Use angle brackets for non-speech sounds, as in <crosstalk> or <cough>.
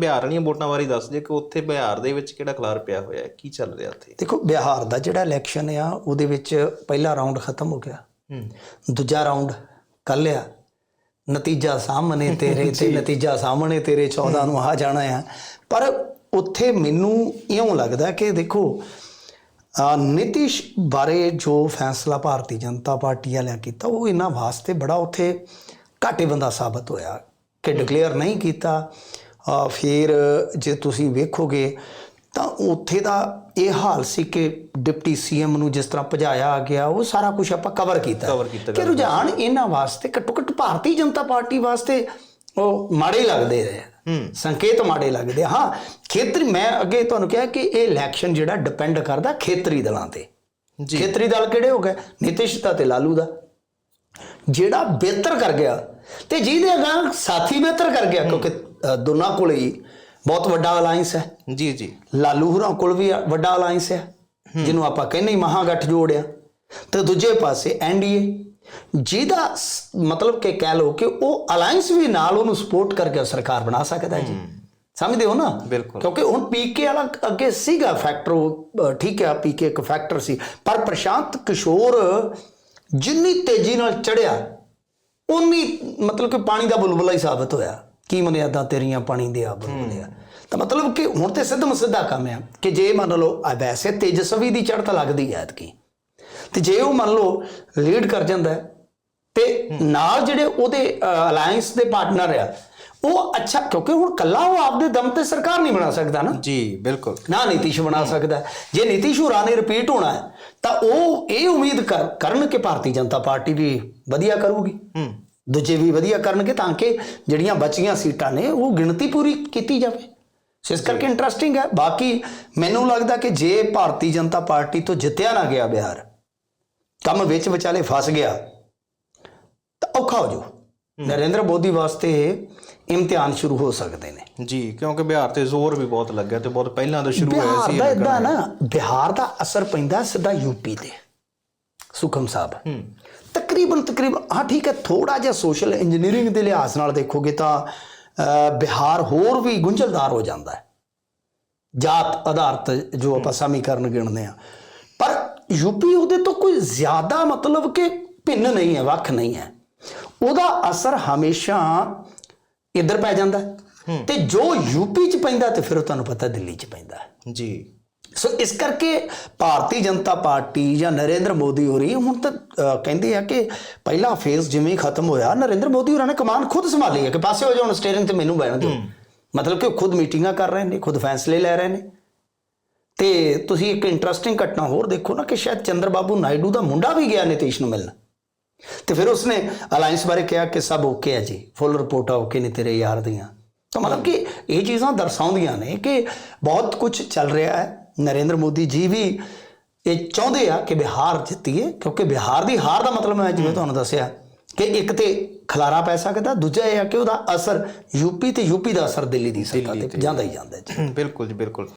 ਬਿਹਾਰ ਵਾਲੀਆਂ ਵੋਟਾਂ ਬਾਰੇ ਦੱਸ ਦਿਓ ਕਿ ਉੱਥੇ ਬਿਹਾਰ ਦੇ ਵਿੱਚ ਕਿਹੜਾ ਖਲਾਰ ਪਿਆ ਹੋਇਆ ਹੈ? ਕੀ ਚੱਲ ਰਿਹਾ ਉੱਥੇ? ਦੇਖੋ ਬਿਹਾਰ ਦਾ ਜਿਹੜਾ ਇਲੈਕਸ਼ਨ ਆ ਉਹਦੇ ਵਿੱਚ ਪਹਿਲਾ ਰਾਉਂਡ ਖਤਮ ਹੋ ਗਿਆ। ਹੂੰ। ਦੂਜਾ ਰਾਉਂਡ ਕੱਲ ਆ। ਨਤੀਜਾ ਸਾਹਮਣੇ ਤੇਰੇ ਤੇ <laughs> ਨਤੀਜਾ ਸਾਹਮਣੇ ਤੇਰੇ 14 ਨੂੰ ਆ ਜਾਣਾ ਆ। ਪਰ ਉੱਥੇ ਮੈਨੂੰ ਇਉਂ ਲੱਗਦਾ ਕਿ ਦੇਖੋ ਨਿਤਿਸ਼ ਬਾਰੇ ਜੋ ਫੈਸਲਾ ਭਾਰਤੀ ਜਨਤਾ ਪਾਰਟੀ ਵਾਲਿਆਂ ਕੀਤਾ ਉਹ ਇਹਨਾਂ ਵਾਸਤੇ ਬੜਾ ਉੱਥੇ ਘਾਟੇ ਬੰਦਾ ਸਾਬਤ ਹੋਇਆ। ਕਿ ਡਿਕਲੇਅਰ ਨਹੀਂ ਕੀਤਾ। ਫਿਰ ਜੇ ਤੁਸੀਂ ਵੇਖੋਗੇ ਤਾਂ ਉੱਥੇ ਦਾ ਇਹ ਹਾਲ ਸੀ ਕਿ ਡਿਪਟੀ ਸੀਐਮ ਨੂੰ ਜਿਸ ਤਰ੍ਹਾਂ ਭਜਾਇਆ ਗਿਆ ਉਹ ਸਾਰਾ ਕੁਝ ਆਪਾਂ ਕਵਰ ਕੀਤਾ। ਕਿ ਰੁਝਾਨ ਇਹਨਾਂ ਵਾਸਤੇ ਘੱਟੋ ਘੱਟ ਭਾਰਤੀ ਜਨਤਾ ਪਾਰਟੀ ਵਾਸਤੇ ਉਹ ਮਾੜੇ ਲੱਗਦੇ ਰਹੇ। ਹੂੰ। ਸੰਕੇਤ ਮਾੜੇ ਲੱਗਦੇ। ਹਾਂ ਖੇਤਰੀ ਮੈਂ ਅੱਗੇ ਤੁਹਾਨੂੰ ਕਿਹਾ ਕਿ ਇਹ ਇਲੈਕਸ਼ਨ ਜਿਹੜਾ ਡਿਪੈਂਡ ਕਰਦਾ ਖੇਤਰੀ ਦਲਾਂ ਤੇ। ਜੀ। ਖੇਤਰੀ ਦਲ ਕਿਹੜੇ ਹੋ ਗਏ? ਨਿਤਿਸ਼ ਦਾ ਤੇ ਲਾਲੂ ਦਾ। ਜਿਹੜਾ ਬਿਹਤਰ ਕਰ ਗਿਆ ਤੇ ਜਿਹਦੇ ਅਗਾਂਹ ਸਾਥੀ ਬਿਹਤਰ ਕਰ ਗਿਆ ਕਿਉਂਕਿ ਦੋਨਾਂ ਕੋਲ ਹੀ ਬਹੁਤ ਵੱਡਾ ਅਲਾਈਅੰਸ ਹੈ। ਜੀ ਜੀ। ਲਾਲੂ ਹੁਰਾਂ ਕੋਲ ਵੀ ਵੱਡਾ ਅਲਾਈਅੰਸ ਹੈ ਜਿਹਨੂੰ ਆਪਾਂ ਕਹਿੰਦੇ ਮਹਾਗਠ ਜੋੜਿਆ। ਤੇ ਦੂਜੇ ਪਾਸੇ ਐਨਡੀਏ ਜਿਹਦਾ ਮਤਲਬ ਕਿ ਕਹਿ ਲਓ ਕਿ ਉਹ ਅਲਾਈਅੰਸ ਵੀ ਨਾਲ ਉਹਨੂੰ ਸਪੋਰਟ ਕਰਕੇ ਸਰਕਾਰ ਬਣਾ ਸਕਦਾ ਜੀ। ਸਮਝਦੇ ਹੋ ਨਾ? ਬਿਲਕੁਲ। ਕਿਉਂਕਿ ਹੁਣ ਪੀਕੇ ਵਾਲਾ ਅੱਗੇ ਸੀਗਾ ਫੈਕਟਰ ਠੀਕ ਹੈ ਪੀਕੇ ਇੱਕ ਫੈਕਟਰ ਸੀ। ਪਰ ਪ੍ਰਸ਼ਾਂਤ ਕਿਸ਼ੋਰ ਜਿੰਨੀ ਤੇਜ਼ੀ ਨਾਲ ਚੜਿਆ ਉਨੀ ਮਤਲਬ ਕਿ ਪਾਣੀ ਦਾ ਬੁਲਬੁਲਾ ਹੀ ਸਾਬਤ ਹੋਇਆ। ਕੀ ਮਨਿਆਦਾ ਤੇਰੀਆਂ ਪਾਣੀ ਦੇ ਆ। ਬੁਲਬੁਲਿਆ ਤਾਂ ਮਤਲਬ ਕਿ ਹੁਣ ਤੇ ਸਿੱਧਮ ਸਿੱਧਾ ਕੰਮ ਆ ਕਿ ਜੇ ਮੰਨ ਲਓ ਆ ਵੈਸੇ ਤੇਜਸਵੀ ਦੀ ਚੜ੍ਹ ਤਾਂ ਲੱਗਦੀ ਹੈ ਐਤਕੀ। ਤੇ ਜੇ ਉਹ ਮੰਨ ਲਓ ਲੀਡ ਕਰ ਜਾਂਦਾ ਤੇ ਨਾਲ ਜਿਹੜੇ ਉਹਦੇ ਅਲਾਈਅੰਸ ਦੇ ਪਾਰਟਨਰ ਆ ਉਹ ਅੱਛਾ ਕਿਉਂਕਿ ਹੁਣ ਕੱਲਾ ਉਹ ਆਪਦੇ ਦਮ ਤੇ ਸਰਕਾਰ ਨਹੀਂ ਬਣਾ ਸਕਦਾ ਨਾ। ਜੀ ਬਿਲਕੁਲ। ਨਾ ਨੀਤੀਸ਼ ਬਣਾ ਸਕਦਾ। ਜੇ ਨੀਤੀਸ਼ ਹੋਰਾਂ ਨੇ ਰਿਪੀਟ ਹੋਣਾ ਹੈ ਤਾਂ ਉਹ ਇਹ ਉਮੀਦ ਕਰ- ਕਰਨ ਕਿ ਭਾਰਤੀ ਜਨਤਾ ਪਾਰਟੀ ਵੀ ਵਧੀਆ ਕਰੂਗੀ। ਹੂੰ। ਦੂਜੇ ਵੀ ਵਧੀਆ ਕਰਨਗੇ ਤਾਂ ਕਿ ਜਿਹੜੀਆਂ ਬਚੀਆਂ ਸੀਟਾਂ ਨੇ ਉਹ ਗਿਣਤੀ ਪੂਰੀ ਕੀਤੀ ਜਾਵੇ। ਇਸ ਕਰਕੇ ਇੰਟਰਸਟਿੰਗ ਹੈ। ਬਾਕੀ ਮੈਨੂੰ ਲੱਗਦਾ ਕਿ ਜੇ ਭਾਰਤੀ ਜਨਤਾ ਪਾਰਟੀ ਤੋਂ ਜਿੱਤਿਆ ਨਾ ਗਿਆ ਬਿਹਾਰ ਕੰਮ ਵਿੱਚ ਵਿਚਾਲੇ ਫਸ ਗਿਆ ਤਾਂ ਔਖਾ ਹੋ ਜਾਊ। ਨਰਿੰਦਰ ਮੋਦੀ ਵਾਸਤੇ ਇਮਤਿਹਾਨ ਸ਼ੁਰੂ ਹੋ ਸਕਦੇ ਨੇ। ਜੀ ਕਿਉਂਕਿ ਬਿਹਾਰ ਤੇ ਜ਼ੋਰ ਵੀ ਬਹੁਤ ਲੱਗਿਆ ਤੇ ਬਹੁਤ ਪਹਿਲਾਂ ਤੋਂ ਸ਼ੁਰੂ ਹੋਇਆ ਬਿਹਾਰ ਸੀ ਦਾ ਇਹ ਇਦਾਂ ਨਾ ਬਿਹਾਰ ਦਾ ਅਸਰ ਪੈਂਦਾ ਸਿੱਧਾ ਯੂਪੀ ਤੇ। ਸੁਖਮ ਸਾਹਿਬ। ਹੂੰ। ਤਕਰੀਬਨ ਤਕਰੀਬਨ ਹਾਂ ਠੀਕ ਹੈ ਥੋੜਾ ਜਿਹਾ ਸੋਸ਼ਲ ਇੰਜੀਨੀਅਰਿੰਗ ਦੇ ਲਿਹਾਜ਼ ਨਾਲ ਦੇਖੋਗੇ ਤਾਂ ਬਿਹਾਰ ਹੋਰ ਵੀ ਗੁੰਝਲਦਾਰ ਹੋ ਜਾਂਦਾ ਹੈ ਜਾਤ ਆਧਾਰਿਤ ਜੋ ਆਪਾਂ ਸਮੀਕਰਨ ਗਿਣਦੇ ਆ ਪਰ ਯੂਪੀ ਉਹਦੇ ਤੋਂ ਕੋਈ ਜ਼ਿਆਦਾ ਮਤਲਬ ਕਿ ਭਿੰਨ ਨਹੀਂ ਹੈ ਵੱਖ ਨਹੀਂ ਹੈ ਉਹਦਾ ਅਸਰ ਹਮੇਸ਼ਾ ਇੱਧਰ ਪੈ ਜਾਂਦਾ। ਤੇ ਜੋ ਯੂਪੀ ਚ ਪੈਂਦਾ ਤੇ ਫਿਰ ਉਹ ਤੁਹਾਨੂੰ ਪਤਾ ਦਿੱਲੀ ਚ ਪੈਂਦਾ। ਜੀ ਸੋ ਇਸ ਕਰਕੇ ਭਾਰਤੀ ਜਨਤਾ ਪਾਰਟੀ ਜਾਂ ਨਰਿੰਦਰ ਮੋਦੀ ਹੋਰੀ ਹੁਣ ਤਾਂ ਕਹਿੰਦੇ ਆ ਕਿ ਪਹਿਲਾ ਫੇਜ਼ ਜਿਵੇਂ ਖਤਮ ਹੋਇਆ ਨਰਿੰਦਰ ਮੋਦੀ ਹੋਰਾਂ ਨੇ ਕਮਾਨ ਖੁਦ ਸੰਭਾਲੀ ਹੈ ਕਿ ਪਾਸੇ ਹੋ ਜਾਓ ਸਟੀਅਰਿੰਗ ਤੇ ਮੈਨੂੰ ਬੈਠਣ ਦਿਓ। ਮਤਲਬ ਕਿ ਉਹ ਖੁਦ ਮੀਟਿੰਗਾਂ ਕਰ ਰਹੇ ਨੇ ਖੁਦ ਫੈਸਲੇ ਲੈ ਰਹੇ ਨੇ। ਤੇ ਤੁਸੀਂ ਇੱਕ ਇੰਟਰਸਟਿੰਗ ਘਟਨਾ ਹੋਰ ਦੇਖੋ ਨਾ ਕਿ ਸ਼ਾਇਦ ਚੰਦਰਬਾਬੂ ਨਾਇਡੂ ਦਾ ਮੁੰਡਾ ਵੀ ਗਿਆ ਨਿਤੀਸ਼ ਨੂੰ ਮਿਲਣ। ਤੇ ਫਿਰ ਉਸਨੇ ਅਲਾਈਅੰਸ ਬਾਰੇ ਕਿਹਾ ਕਿ ਸਭ ਓਕੇ ਹੈ ਜੀ ਫੁੱਲ ਰਿਪੋਰਟਾਂ ਓਕੇ ਨੇ ਤੇਰੇ ਯਾਰ ਦੀਆਂ। ਤਾਂ ਮਤਲਬ ਕਿ ਇਹ ਚੀਜ਼ਾਂ ਦਰਸਾਉਂਦੀਆਂ ਨੇ ਕਿ ਬਹੁਤ ਕੁਝ ਚੱਲ ਰਿਹਾ ਹੈ। ਨਰਿੰਦਰ ਮੋਦੀ ਜੀ ਵੀ ਇਹ ਚਾਹੁੰਦੇ ਆ ਕਿ ਬਿਹਾਰ ਜਿੱਤੀਏ ਕਿਉਂਕਿ ਬਿਹਾਰ ਦੀ ਹਾਰ ਦਾ ਮਤਲਬ ਮੈਂ ਜਿਵੇਂ ਤੁਹਾਨੂੰ ਦੱਸਿਆ ਕਿ ਇੱਕ ਤੇ ਖਲਾਰਾ ਪੈ ਸਕਦਾ ਦੂਜਾ ਇਹ ਆ ਕਿ ਉਹਦਾ ਅਸਰ ਯੂਪੀ ਤੇ ਯੂਪੀ ਦਾ ਅਸਰ ਦਿੱਲੀ ਦੀ ਸੱਤਾ ਤੇ ਜਾਂਦਾ ਹੀ ਜਾਂਦਾ ਜੀ। ਬਿਲਕੁਲ ਜੀ ਬਿਲਕੁਲ।